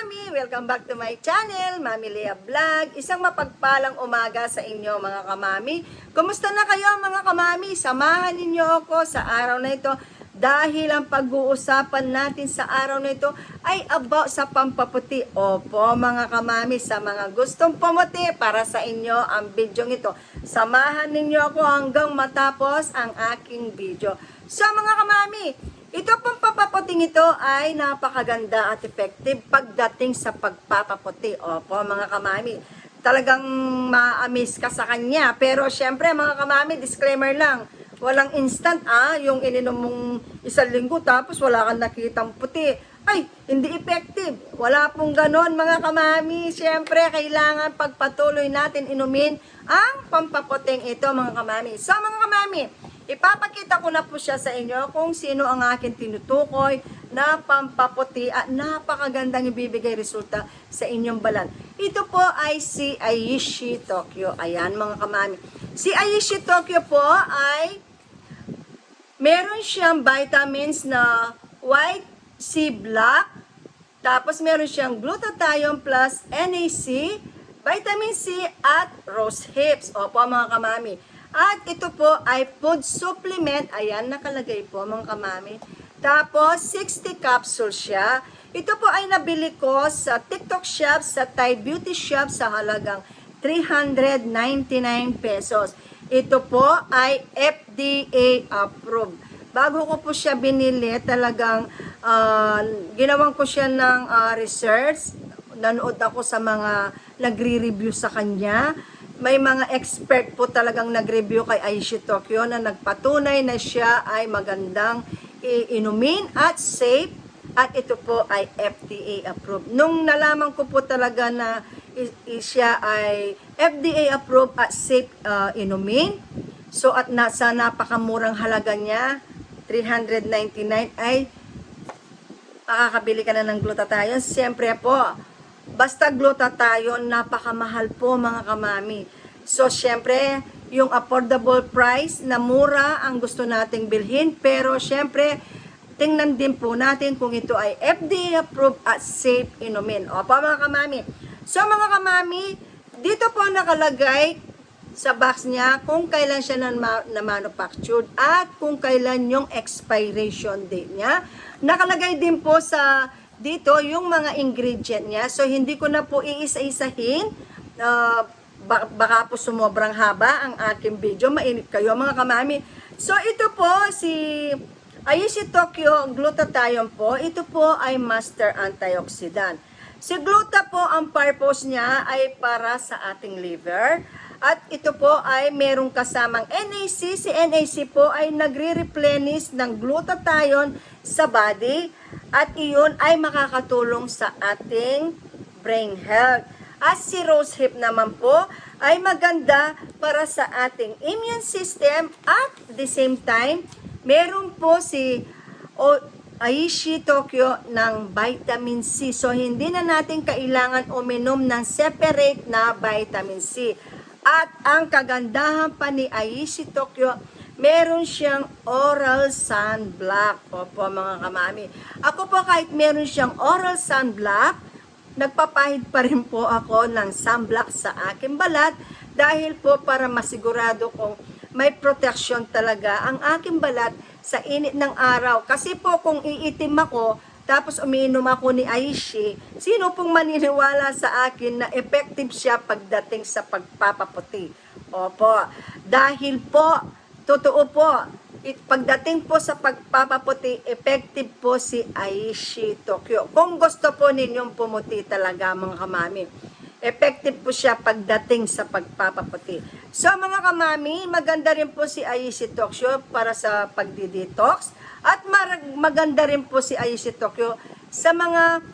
kamami! Welcome back to my channel, Mami Lea Vlog. Isang mapagpalang umaga sa inyo mga kamami. Kumusta na kayo mga kamami? Samahan ninyo ako sa araw na ito dahil ang pag-uusapan natin sa araw na ito ay about sa pampaputi. Opo mga kamami, sa mga gustong pumuti para sa inyo ang video ito. Samahan ninyo ako hanggang matapos ang aking video. So mga kamami, ito pong papaputing ito ay napakaganda at effective pagdating sa pagpapaputi. Opo, mga kamami. Talagang ma-amaze ka sa kanya. Pero syempre, mga kamami, disclaimer lang. Walang instant ah, yung ininom mong isang linggo tapos wala kang nakitang puti. Ay, hindi effective. Wala pong ganon mga kamami. Siyempre, kailangan pagpatuloy natin inumin ang pampaputing ito mga kamami. So mga kamami, Ipapakita ko na po siya sa inyo kung sino ang akin tinutukoy na pampaputi at napakagandang ibibigay resulta sa inyong balat. Ito po ay si Aishi Tokyo. Ayan mga kamami. Si Aishi Tokyo po ay meron siyang vitamins na white sea black, tapos meron siyang glutathione plus NAC, vitamin C at rose hips. Opo mga kamami. At ito po ay food supplement. Ayan, nakalagay po mga kamami. Tapos, 60 capsules siya. Ito po ay nabili ko sa TikTok shop, sa Thai Beauty Shop sa halagang 399 pesos. Ito po ay FDA approved. Bago ko po siya binili, talagang uh, ginawan ko siya ng uh, research. Nanood ako sa mga nagre-review sa kanya may mga expert po talagang nag-review kay Aishi Tokyo na nagpatunay na siya ay magandang inumin at safe at ito po ay FDA approved. Nung nalaman ko po talaga na siya ay FDA approved at safe uh, inumin, so at nasa napakamurang halaga niya, 399 ay makakabili ka na ng glutathione. Siyempre po, Basta glutathione, napakamahal po mga kamami. So, syempre, yung affordable price na mura ang gusto nating bilhin. Pero, syempre, tingnan din po natin kung ito ay FDA approved at safe inumin. Opo mga kamami. So, mga kamami, dito po nakalagay sa box niya kung kailan siya na, na manufactured at kung kailan yung expiration date niya. Nakalagay din po sa dito yung mga ingredient niya. So, hindi ko na po iisa-isahin. Uh, baka po sumobrang haba ang aking video. Mainit kayo mga kamami. So, ito po si Ayushi Tokyo Glutathione po. Ito po ay master antioxidant. Si gluta po, ang purpose niya ay para sa ating liver. At ito po ay merong kasamang NAC. Si NAC po ay nagre-replenish ng glutathione sa body at iyon ay makakatulong sa ating brain health. At si rose naman po ay maganda para sa ating immune system at the same time, meron po si o, Aishi Tokyo ng vitamin C. So, hindi na natin kailangan uminom ng separate na vitamin C. At ang kagandahan pa ni Aishi Tokyo, meron siyang oral sunblock. Opo mga kamami. Ako po kahit meron siyang oral sunblock, nagpapahid pa rin po ako ng sunblock sa aking balat dahil po para masigurado kong may protection talaga ang aking balat sa init ng araw. Kasi po kung iitim ako, tapos umiinom ako ni Aishi, sino pong maniniwala sa akin na effective siya pagdating sa pagpapaputi? Opo, dahil po Totoo po, pagdating po sa pagpapaputi, effective po si Aishi Tokyo. Kung gusto po ninyong pumuti talaga mga kamami, effective po siya pagdating sa pagpapaputi. So mga kamami, maganda rin po si Aishi Tokyo para sa pagdi-detox at maganda rin po si Aishi Tokyo sa mga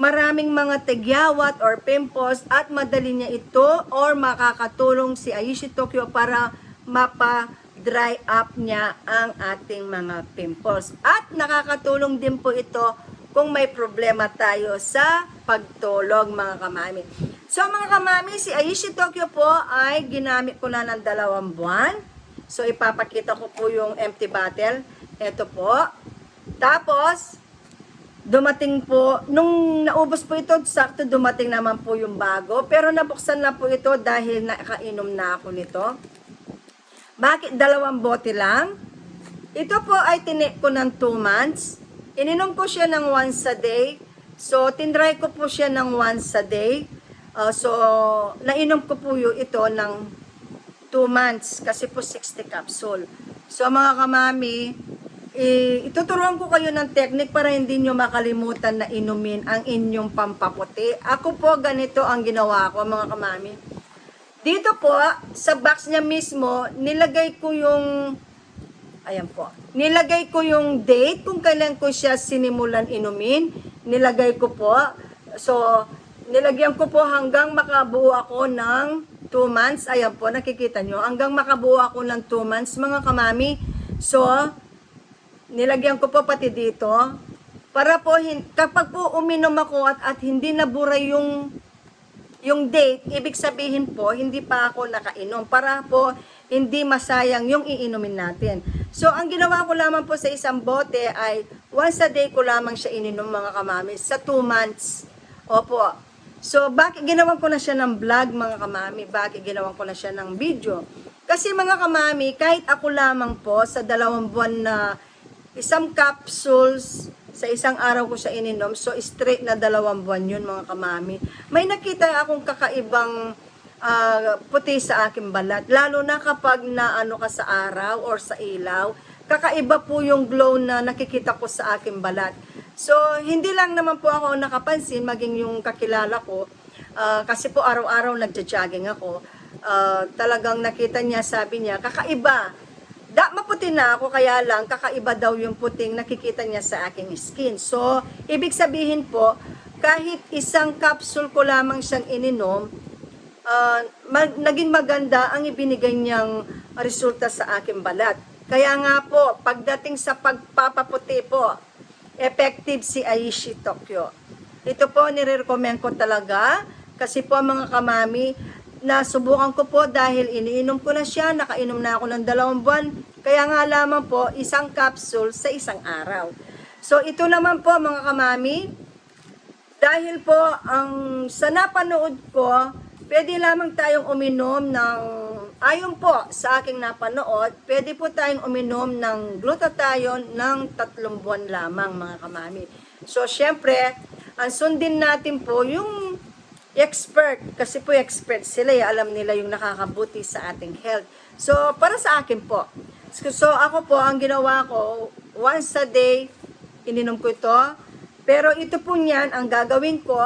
maraming mga tegyawat or pimples at madali niya ito or makakatulong si Aishi Tokyo para mapa dry up niya ang ating mga pimples. At nakakatulong din po ito kung may problema tayo sa pagtulog mga kamami. So mga kamami, si Aishi Tokyo po ay ginamit ko na ng dalawang buwan. So ipapakita ko po yung empty bottle. Ito po. Tapos, dumating po, nung naubos po ito, sakto dumating naman po yung bago. Pero nabuksan na po ito dahil nakainom na ako nito. Bakit dalawang bote lang? Ito po ay tinik ko ng 2 months. Ininom ko siya ng once a day. So, tinry ko po siya ng once a day. Uh, so, nainom ko po yung ito ng 2 months kasi po 60 capsule. So, mga kamami, eh, ituturuan ko kayo ng technique para hindi nyo makalimutan na inumin ang inyong pampaputi. Ako po, ganito ang ginawa ko, mga kamami. Dito po, sa box niya mismo, nilagay ko yung, ayan po, nilagay ko yung date kung kailan ko siya sinimulan inumin. Nilagay ko po. So, nilagyan ko po hanggang makabuo ako ng 2 months. Ayan po, nakikita nyo. Hanggang makabuo ako ng 2 months, mga kamami. So, nilagyan ko po pati dito. Para po, kapag po uminom ako at, at hindi nabura yung yung date, ibig sabihin po, hindi pa ako nakainom para po hindi masayang yung iinumin natin. So, ang ginawa ko lamang po sa isang bote ay once a day ko lamang siya ininom mga kamami sa 2 months. Opo. So, bakit ginawan ko na siya ng vlog mga kamami? Bakit ginawan ko na siya ng video? Kasi mga kamami, kahit ako lamang po sa dalawang buwan na isang capsules sa isang araw ko siya ininom. So, straight na dalawang buwan yun, mga kamami. May nakita akong kakaibang ah, puti sa aking balat. Lalo na kapag naano ka sa araw or sa ilaw, kakaiba po yung glow na nakikita ko sa aking balat. So, hindi lang naman po ako nakapansin, maging yung kakilala ko, ah, kasi po araw-araw nagja-jogging ako. Ah, talagang nakita niya, sabi niya, kakaiba Da, maputi na ako, kaya lang, kakaiba daw yung puting nakikita niya sa aking skin. So, ibig sabihin po, kahit isang capsule ko lamang siyang ininom, ah, mag- naging maganda ang ibinigay niyang resulta sa aking balat. Kaya nga po, pagdating sa pagpapaputi po, effective si Aishi Tokyo. Ito po, nire-recommend ko talaga kasi po mga kamami, nasubukan ko po dahil iniinom ko na siya, nakainom na ako ng dalawang buwan. Kaya nga lamang po, isang capsule sa isang araw. So ito naman po mga kamami, dahil po ang sa napanood ko, pwede lamang tayong uminom ng ayon po sa aking napanood, pwede po tayong uminom ng glutathione ng tatlong buwan lamang mga kamami. So syempre, ang sundin natin po yung expert kasi po expert sila, eh, alam nila yung nakakabuti sa ating health. So para sa akin po, so ako po ang ginawa ko once a day ininom ko ito pero ito po niyan, ang gagawin ko,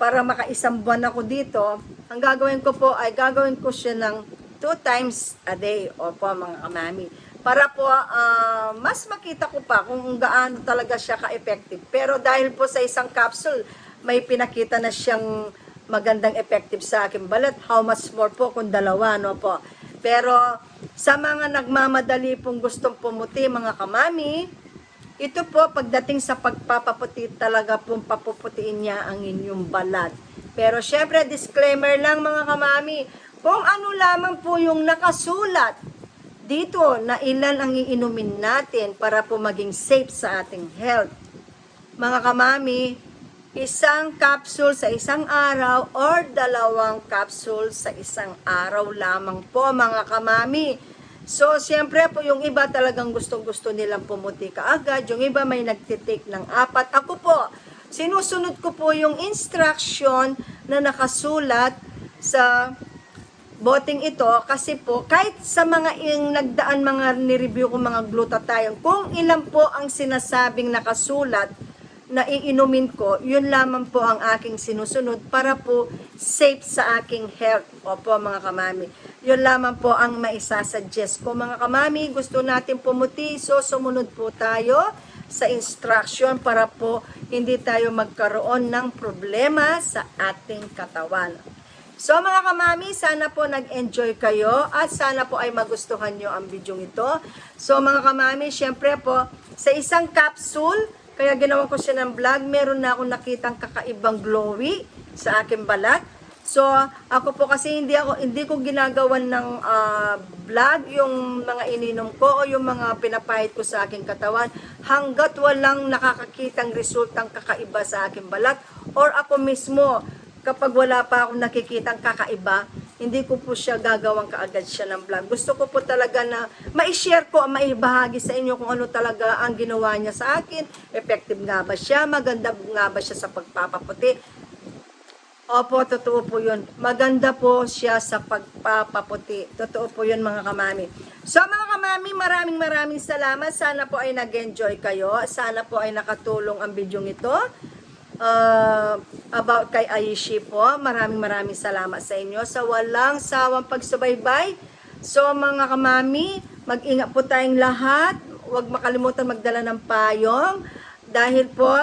para makaisang buwan ako dito, ang gagawin ko po ay gagawin ko siya ng two times a day. Opo, mga kamami. Para po, ah, mas makita ko pa kung gaano talaga siya ka-effective. Pero dahil po sa isang capsule, may pinakita na siyang magandang effective sa akin balat. How much more po kung dalawa, no po. Pero sa mga nagmamadali pong gustong pumuti, mga kamami, ito po, pagdating sa pagpapaputi, talaga pong papuputiin niya ang inyong balat. Pero syempre, disclaimer lang mga kamami, kung ano lamang po yung nakasulat dito na ilan ang iinumin natin para po maging safe sa ating health. Mga kamami, isang capsule sa isang araw or dalawang capsule sa isang araw lamang po mga kamami. So, siyempre po, yung iba talagang gustong-gusto nilang pumuti kaagad. Yung iba may nagtitake ng apat. Ako po, sinusunod ko po yung instruction na nakasulat sa boting ito kasi po kahit sa mga yung nagdaan mga ni-review ko mga glutathione kung ilan po ang sinasabing nakasulat na ko, yun lamang po ang aking sinusunod para po safe sa aking health. Opo mga kamami. Yun lamang po ang maisasuggest ko. Mga kamami, gusto natin pumuti, so sumunod po tayo sa instruction para po hindi tayo magkaroon ng problema sa ating katawan. So mga kamami, sana po nag-enjoy kayo at sana po ay magustuhan nyo ang video ito. So mga kamami, syempre po, sa isang capsule, kaya ginawa ko siya ng vlog, meron na akong nakitang kakaibang glowy sa aking balat. So, ako po kasi hindi ako hindi ko ginagawan ng ah, vlog yung mga ininom ko o yung mga pinapahid ko sa aking katawan hanggat walang nakakakitang resultang kakaiba sa aking balat or ako mismo kapag wala pa akong nakikitang kakaiba, hindi ko po siya gagawang kaagad siya ng vlog. Gusto ko po talaga na ma-share ko, maibahagi sa inyo kung ano talaga ang ginawa niya sa akin. Effective nga ba siya? Maganda nga ba siya sa pagpapaputi? Opo, totoo po yun. Maganda po siya sa pagpapaputi. Totoo po yun mga kamami. So mga kamami, maraming maraming salamat. Sana po ay nag-enjoy kayo. Sana po ay nakatulong ang video ito. Uh, about kay Aishi po. Maraming maraming salamat sa inyo sa walang sawang pagsubaybay. So mga kamami, mag-ingat po tayong lahat. Huwag makalimutan magdala ng payong. Dahil po,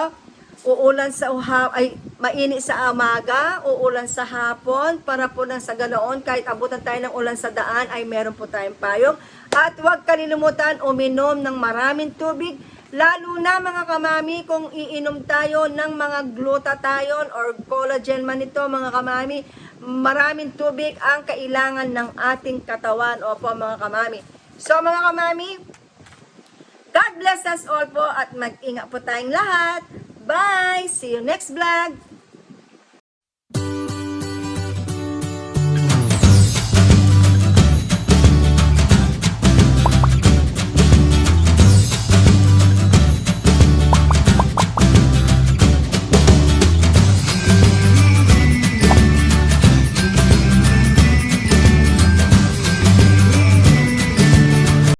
uulan sa uhaw ay mainit sa amaga, uulan sa hapon para po nang sa ganoon kahit abutan tayo ng ulan sa daan ay meron po tayong payong. At huwag kalilimutan uminom ng maraming tubig lalo na mga kamami kung iinom tayo ng mga glutathione or collagen man ito mga kamami, maraming tubig ang kailangan ng ating katawan. Opo mga kamami. So mga kamami, God bless us all po at mag-ingat po tayong lahat. Bye! See you next vlog!